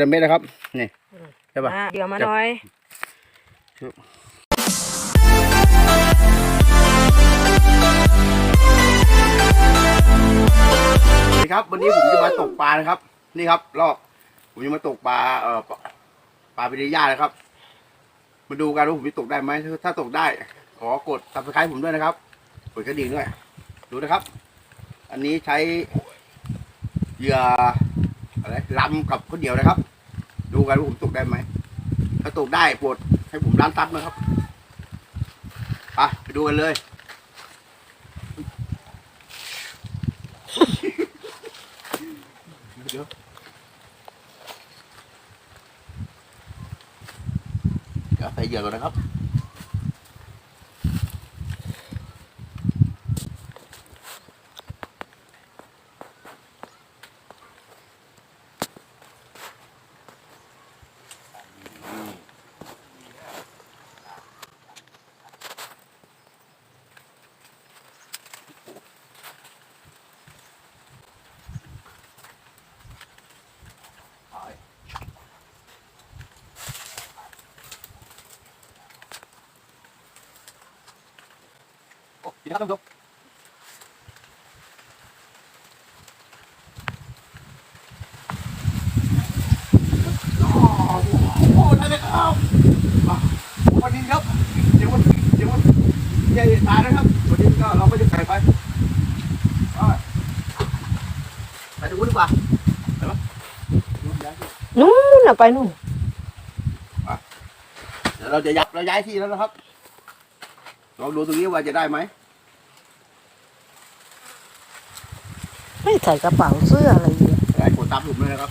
เป็นเม็ดนะครับ นี่ใช่ป่ะอะเดี๋ยวมาหน่อย สวัสดีครับวันนี้ผมจะมาตกปลานะครับ นี่ครับลอกผมจะมาตกปลาเอ่อปลาปลาเปริย่านะครับ มาดูกันว่าผมจะตกได้ไหมถ้าถ้าตกได้ ขอกดซับสไครต์ผมด้วยนะครับกดกระดิ่งด้วย ดูนะครับ อันนี้ใช้เหยื่อ อะไรลำกับข้าวเหนียวนะครับ ดูกันว่าผมตกได้ไหม ถ้าตกได้โปรดให้ผมร้านซับนะครับไปไปดูกันเลยเดี๋ยวเดี๋ยวใส่เหยื่อก่อนนะครับ ดีนะครับท่านผู้ชมอ๋อโอ้ได้เลยครับอะวันนี้ครับ เดี๋ยววันเดี๋ยววันใหญ่ตายนะครับวันนี้ก็เราไม่ได้ใส่ไปอะไปดูดีกว่าไปปะดูย้ายที่นู่นน่ะไปนู่นเดี๋ยวเราจะยับเราย้ายที่แล้วนะครับลองดูตรงนี้ว่าจะได้ไหม ไม่ใส่กระเป๋าเสื้ออะไรเลยได้กดตามผมเลยนะครับ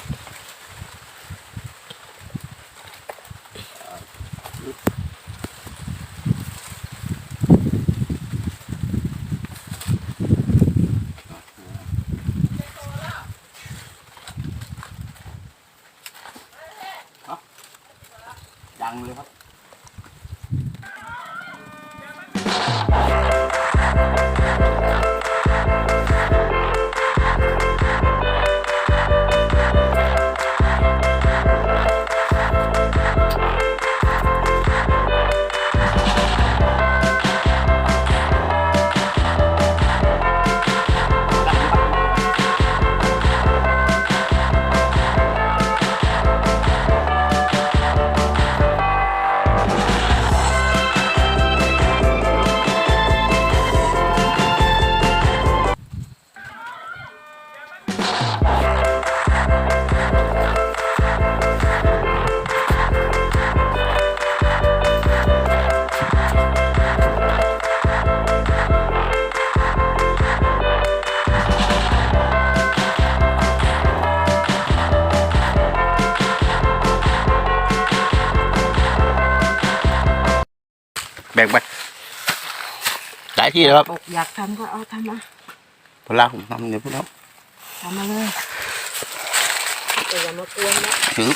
ที่แล้วครับบอกอยากทำก็เอาทำมาพลาผมทำเนี่ยพวกเราทำมาเลยแต่อย่ามากวนนะถือ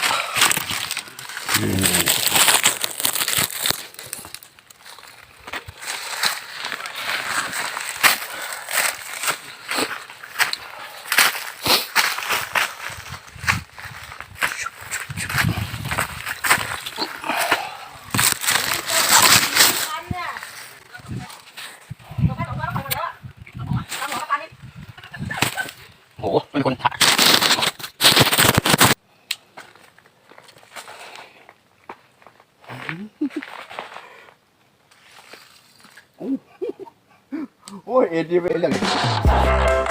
โอ้ยเอ็ดดีไปอย่างนี้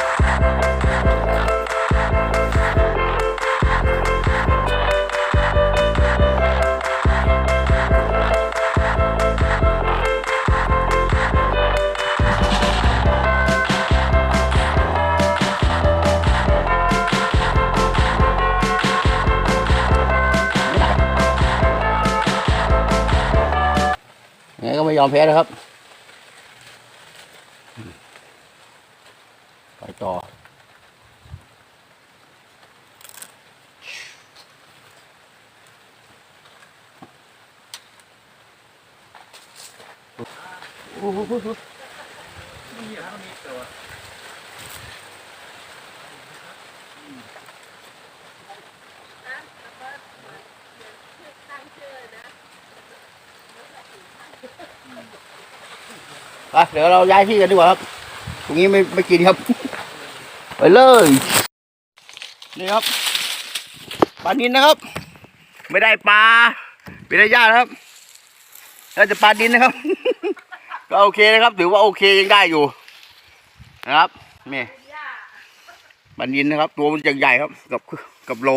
ยังไงก็ไม่ยอมแพ้นะครับ ไปต่อ โอ้โหมีเหรอมีตัวไปเดี๋ยวเราย้ายที่กันดีกว่าครับ ตรงนี้ไม่ไม่กินครับ เลย นี่ครับปลานินนะครับ ไม่ได้ปลาเป็นระยะนะครับเราจะปลาดินนะครับ ก็โอเคนะครับ ถือว่าโอเคยังได้อยู่ นะครับนี่ปลานินนะครับ ตัวมันจะใหญ่ครับ กับกับโล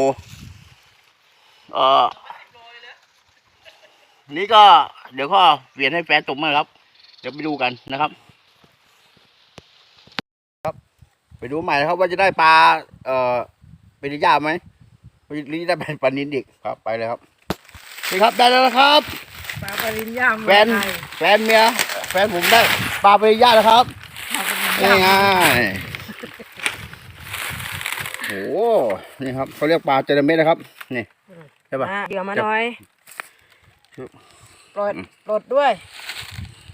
เอ่อนี่ก็เดี๋ยวก็เปลี่ยนให้แฟนตกมาครับ เดี๋ยวไปดูกันนะครับครับ ไปดูใหม่นะครับ ว่าจะได้ปลา เอ่อเป็นย่าไหมหรือจะได้เป็นปลานินอีกครับ ไปเลยครับนี่ครับได้แล้วนะครับปลาปริญญาแฟนแฟนเมียแฟนผมได้ปลาเป็นย่าแล้วครับปลาปริญนี่ญาไงโอ้โหนี่ครับเขาเรียกปลาเจระเม็ดนะครับ นี่ใช่ปะ อะเดี๋ยวมาจะหน่อยครับ ปลดปลดด้วย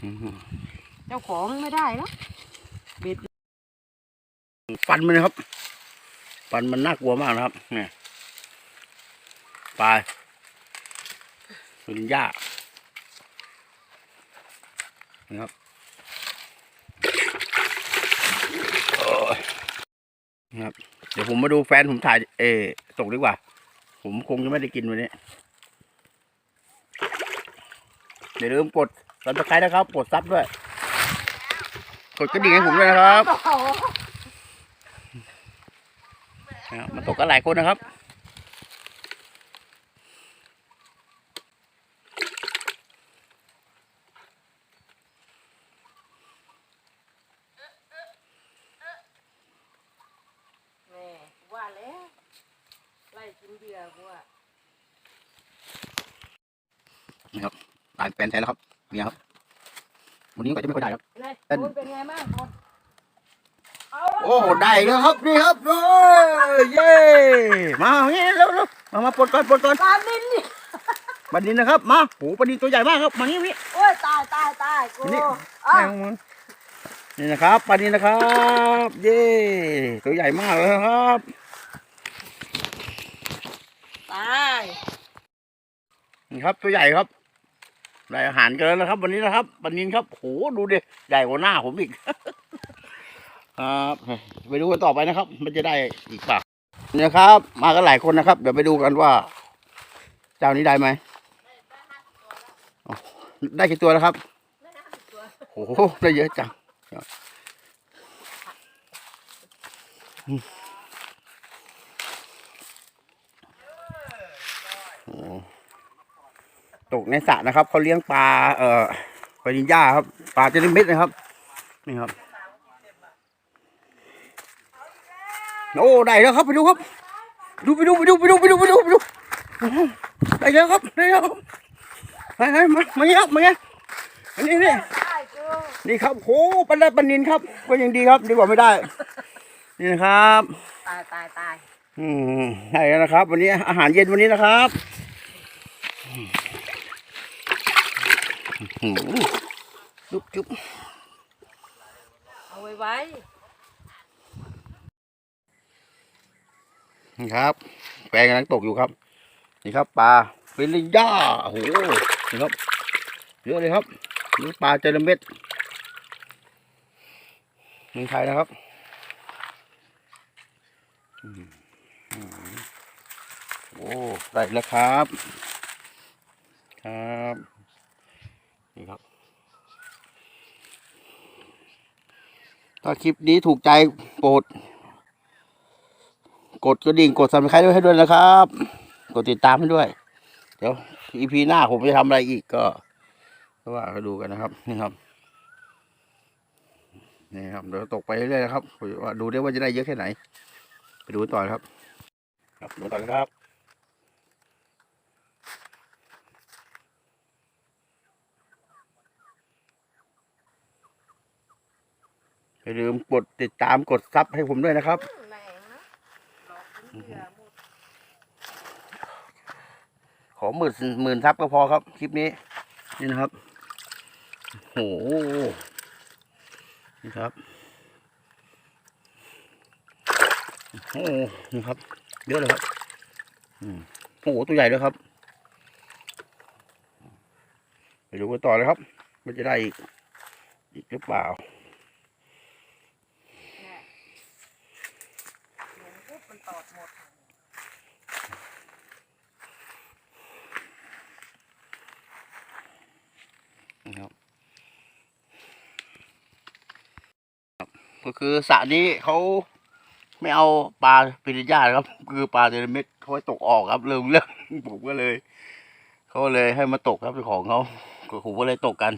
อื้อหือ เจ้าของไม่ได้แล้วบิด ฟันมันนะครับ ฟันมันน่ากลัวมากนะครับ เนี่ยปลาเป็นหญ้านะครับนะครับ เดี๋ยวผมมาดูแฟนผมถ่าย เอตกดีกว่า ผมคงจะไม่ได้กินวันนี้อย่าลืมกดซับสไครต์นะครับ กดซับด้วย กดกระดิ่งให้ผมด้วยนะครับ มันตกกันหลายคนนะครับแม่ว่าแล้วไล่กินเบียร์กูอะตายแฟนแท้แล้วครับเนี่ยครับ วันนี้ก็จะไม่ค่อยได้ครับนายเต้นคุณเป็นไงบ้างหมดเอาละ โอ้ได้อีกแล้วครับนี่ครับโอ้ยเย้มาเอางี้เร็วเร็วมามาปลดก่อนปลดก่อนปลาดินนี่ปลาดินนะครับมาโอ้ปลาดินตัวใหญ่มากครับมานี่นี่โอ้ยตายตายตายกูนี่อะแม่งมันนี่นะครับปลาดินนะครับ เย้ตัวใหญ่มากเลยนะครับ ตายนี่ครับตัวใหญ่ครับได้อาหารกันแล้วนะครับ วันนี้นะครับปลาดินครับโหดูดิใหญ่กว่าหน้าผมอีก ครับไปดูกันต่อไปนะครับ มันจะได้อีกเปล่าเนี่ยครับ มากันหลายคนนะครับ เดี๋ยวไปดูกันว่า เจ้านี้ได้ไหมอ๋อได้กี่ตัวแล้วครับโอ้โหได้เยอะจังอืมโอ้ตกในสระนะครับเขาเลี้ยงปลา เอ่อปลาดินย่าครับ ปลาเจนิเม็ดนะครับ นี่ครับ โอ้ได้แล้วครับไปดูครับ ดูไปดูไปดูไปดูไปดูไปดูไปดูได้แล้วครับได้แล้วครับไปไปมามาเงี้ยครับมาเงี้ยอันนี้นี่ตายกูนี่ครับโหปันได้ปันนินครับ ก็ยังดีครับ ดีกว่าไม่ได้ นี่นะครับ ตายตายตายอืมได้แล้วนะครับ วันนี้อาหารเย็นวันนี้นะครับอืมจุ๊บจุ๊บเอาไว้ไว้ นี่ครับแฟนกำลังตกอยู่ครับ นี่ครับปลาเฟลิย่าโอ้โหนี่ครับเยอะเลยครับนี่ปลาเจระเม็ดเมืองไทยนะครับโอ้ได้แล้วครับ ครับนี่ครับ ถ้าคลิปนี้ถูกใจโปรด กดกระดิ่งกดซับสไครต์ด้วยให้ด้วยนะครับ กดติดตามให้ด้วย เดี๋ยวอีพีหน้าผมจะทำอะไรอีกก็ก็ว่าก็ดูกันนะครับนี่ครับนี่ครับเดี๋ยวตกไปเรื่อยๆนะครับว่าดูได้ว่าจะได้เยอะแค่ไหน ไปดูต่อครับ ครับดูต่อครับอย่าลืมกดติดตามกดซับให้ผมด้วยนะครับ ขอหมื่นหมื่นซับก็พอครับ คลิปนี้ นี่นะครับโอ้โหนี่ครับโอ้โหนี่ครับ เยอะเลยครับโอ้โหตัวใหญ่ด้วยครับไปดูกันต่อเลยครับ มันจะได้อีกอีกหรือเปล่า เนี่ยลงปุ๊บมันตอดหมด นะครับครับ ก็คือสระนี้เขาไม่เอาปลาปิริยาครับ คือปลาเทเลเม็ดเขาให้ตกออกครับเรื่องเรื่องผมก็เลยเขาเลยให้มาตกครับของเขาก็ผมก็เลยตกกัน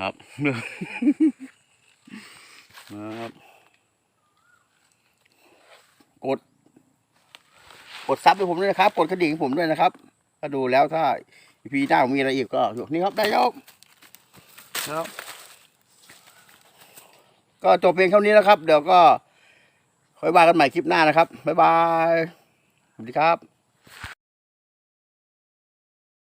ครับนะครับกด กดซับให้ผมด้วยนะครับ กดกระดิ่งให้ผมด้วยนะครับถ้าดูแล้วถ้าพีหน้ามีอะไรอีกก็อยู่นี่ครับได้ยกนะครับ ก็จบเพียงเท่านี้นะครับ เดี๋ยวก็ค่อยว่ากันใหม่คลิปหน้านะครับบ๊ายบายสวัสดีครับ